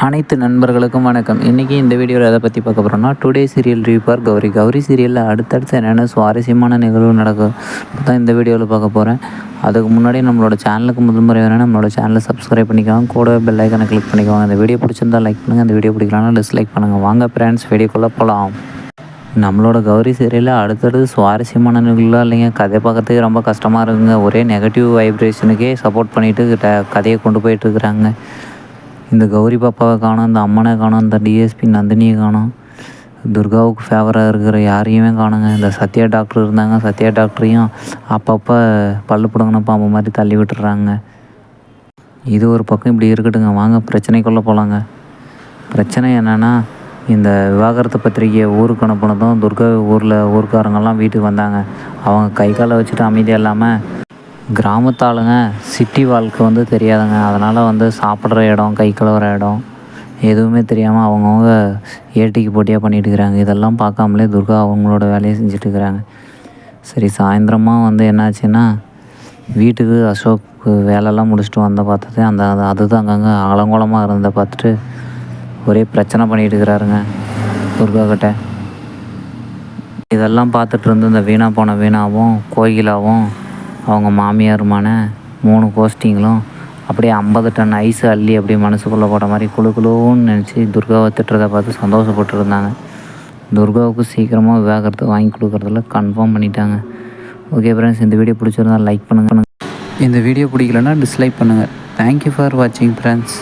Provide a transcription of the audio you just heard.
அனைத்து நண்பர்களுக்கும் வணக்கம். இன்றைக்கி இந்த வீடியோவில் எதை பற்றி பார்க்க போகிறோம்னா today serial review Gowri. Gowri சீரியலில் அடுத்தடுத்து என்னென்ன சுவாரஸ்யமான நிகழ்வு நடக்கும் தான் இந்த வீடியோவில் பார்க்க போகிறேன் அதுக்கு முன்னாடி நம்மளோட சேனலுக்கு முதல் முறை வேணால் நம்மளோட சேனலை சப்ஸ்கிரைப் பண்ணிக்கலாம் கூட பெல் ஐக்கனை கிளிக் பண்ணிக்கோங்க. அந்த வீடியோ பிடிச்சிருந்தா லைக் பண்ணுங்கள் அந்த வீடியோ பிடிக்கலாம் டிஸ்லைக் பண்ணுங்கள் வாங்க ஃப்ரெண்ட்ஸ் வீடியோக்குள்ளே போகலாம் நம்மளோட கௌரி சீரியலில் அடுத்தடுத்து சுவாரஸ்யமான நிகழ்வுலாம் இல்லைங்க கதை பார்க்கறதுக்கு ரொம்ப கஷ்டமாக இருக்குங்க. ஒரே நெகட்டிவ் வைப்ரேஷனுக்கே சப்போர்ட் பண்ணிவிட்டு கதையை கொண்டு போயிட்டுருக்குறாங்க இந்த கௌரி பாப்பாவை காணும் இந்த அம்மனை காணோம் இந்த டிஎஸ்பி நந்தினியை காணும். துர்காவுக்கு ஃபேவராக இருக்கிற யாரையுமே காணுங்க. இந்த சத்யா டாக்டர் இருந்தாங்க சத்யா டாக்டரையும் அப்பப்போ பல்லு பிடுங்கின பாம்பு மாதிரி தள்ளி விட்டுறாங்க. இது ஒரு பக்கம் இப்படி இருக்கட்டுங்க. வாங்க பிரச்சனைக்குள்ளே போகலாங்க பிரச்சனை என்னென்னா இந்த விவாகரத்து பத்திரிக்கையை ஊருக்கு அனுப்புனதும் துர்கா ஊரில் ஊருக்காரங்கெல்லாம் வீட்டுக்கு வந்தாங்க. அவங்க கை காலை வச்சுட்டு அமைதியாக இல்லாமல் கிராமத்தாளுங்க சிட்டி வாழ்க்கை வந்து தெரியாதுங்க. அதனால் வந்து சாப்பிட்ற இடம் கை கழுவுற இடம் எதுவுமே தெரியாமல் அவங்கவுங்க ஏட்டிக்கு போட்டியாக பண்ணிகிட்டு இருக்கிறாங்க. இதெல்லாம் பார்க்காமலே துர்கா அவங்களோட வேலையை செஞ்சுட்டு இருக்கிறாங்க. சரி சாயந்தரமாக வந்து என்னாச்சுன்னா வீட்டுக்கு அசோக் வேலைலாம் முடிச்சுட்டு வந்த பார்த்தது அந்த அது அதுதான் அங்கங்கே அலங்கோலமாக இருந்ததை பார்த்துட்டு ஒரே பிரச்சனை பண்ணிகிட்டு இருக்கிறாருங்க துர்கா கிட்ட. இதெல்லாம் பார்த்துட்டு இருந்து இந்த வீணாக போன வீணாவும் கோகிலாவும் அவங்க மாமியாருமான மூணு கோஷ்டிங்களும் அப்படியே ஐம்பது டன் ஐஸ் அள்ளி அப்படியே மனசுக்குள்ளே போட்ட மாதிரி குளு குளுன்னு நினச்சி துர்காவை திட்டுறதை பார்த்து சந்தோஷப்பட்டு இருந்தாங்க துர்காவுக்கு சீக்கிரமாக விவாகரத்து வாங்கி கொடுக்குறதுல கன்ஃபார்ம் பண்ணிட்டாங்க. ஓகே ஃப்ரெண்ட்ஸ் இந்த வீடியோ பிடிச்சிருந்தா லைக் பண்ணுங்கள் இந்த வீடியோ பிடிக்கலன்னா டிஸ்லைக் பண்ணுங்கள் தேங்க்யூ ஃபார் வாட்சிங் ஃப்ரெண்ட்ஸ்